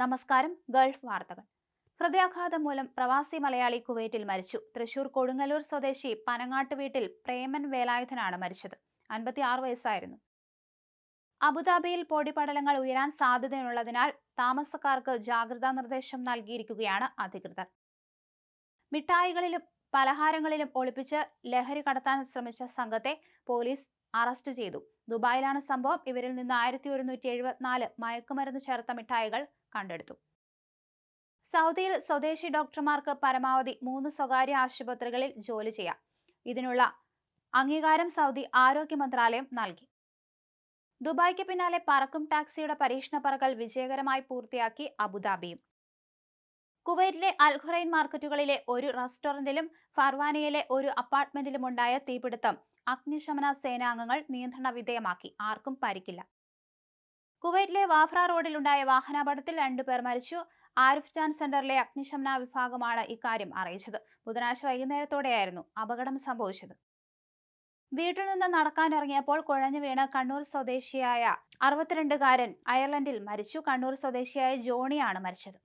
നമസ്കാരം ഗൾഫ് വാർത്തകൾ. ഹൃദയാഘാതം മൂലം പ്രവാസി മലയാളി കുവൈറ്റിൽ മരിച്ചു. തൃശൂർ കൊടുങ്ങല്ലൂർ സ്വദേശി പനങ്ങാട്ട് വീട്ടിൽ പ്രേമൻ വേലായുധനാണ് മരിച്ചത്. അൻപത്തിയാറ് വയസ്സായിരുന്നു. അബുദാബിയിൽ പൊടിപടലങ്ങൾ ഉയരാൻ സാധ്യതയുള്ളതിനാൽ താമസക്കാർക്ക് ജാഗ്രതാ നിർദ്ദേശം നൽകിയിരിക്കുകയാണ് അധികൃതർ. മിഠായികളിലും പലഹാരങ്ങളിലും ഒളിപ്പിച്ച് ലഹരി കടത്താൻ ശ്രമിച്ച സംഘത്തെ പോലീസ് അറസ്റ്റ് ചെയ്തു. ദുബായിലാണ് സംഭവം. ഇവരിൽ നിന്ന് ആയിരത്തി ഒരുന്നൂറ്റി എഴുപത്തിനാല് മയക്കുമരുന്ന് ചേർത്ത മിഠായികൾ കണ്ടെടുത്തു. സൗദിയിൽ സ്വദേശി ഡോക്ടർമാർക്ക് പരമാവധി മൂന്ന് സ്വകാര്യ ആശുപത്രികളിൽ ജോലി ചെയ്യാം. ഇതിനുള്ള അംഗീകാരം സൗദി ആരോഗ്യ മന്ത്രാലയം നൽകി. ദുബായ്ക്ക് പിന്നാലെ പറക്കും ടാക്സിയുടെ പരീക്ഷണ പറകൾ വിജയകരമായി പൂർത്തിയാക്കി അബുദാബിയും. കുവൈറ്റിലെ അൽഖുറൈൻ മാർക്കറ്റുകളിലെ ഒരു റെസ്റ്റോറന്റിലും ഫർവാനയിലെ ഒരു അപ്പാർട്ട്മെന്റിലുമുണ്ടായ തീപിടുത്തം അഗ്നിശമന സേനാംഗങ്ങൾ നിയന്ത്രണ വിധേയമാക്കി. ആർക്കും പരിക്കില്ല. കുവൈറ്റിലെ വാഫ്ര റോഡിലുണ്ടായ വാഹനാപകടത്തിൽ രണ്ടുപേർ മരിച്ചു. ആരിഫ് ജാൻ സെന്ററിലെ അഗ്നിശമന വിഭാഗമാണ് ഇക്കാര്യം അറിയിച്ചത്. ബുധനാഴ്ച വൈകുന്നേരത്തോടെയായിരുന്നു അപകടം സംഭവിച്ചത്. വീട്ടിൽ നിന്ന് നടക്കാനിറങ്ങിയപ്പോൾ കുഴഞ്ഞു വീണ് കണ്ണൂർ സ്വദേശിയായ അറുപത്തിരണ്ടുകാരൻ അയർലൻഡിൽ മരിച്ചു. കണ്ണൂർ സ്വദേശിയായ ജോണിയാണ് മരിച്ചത്.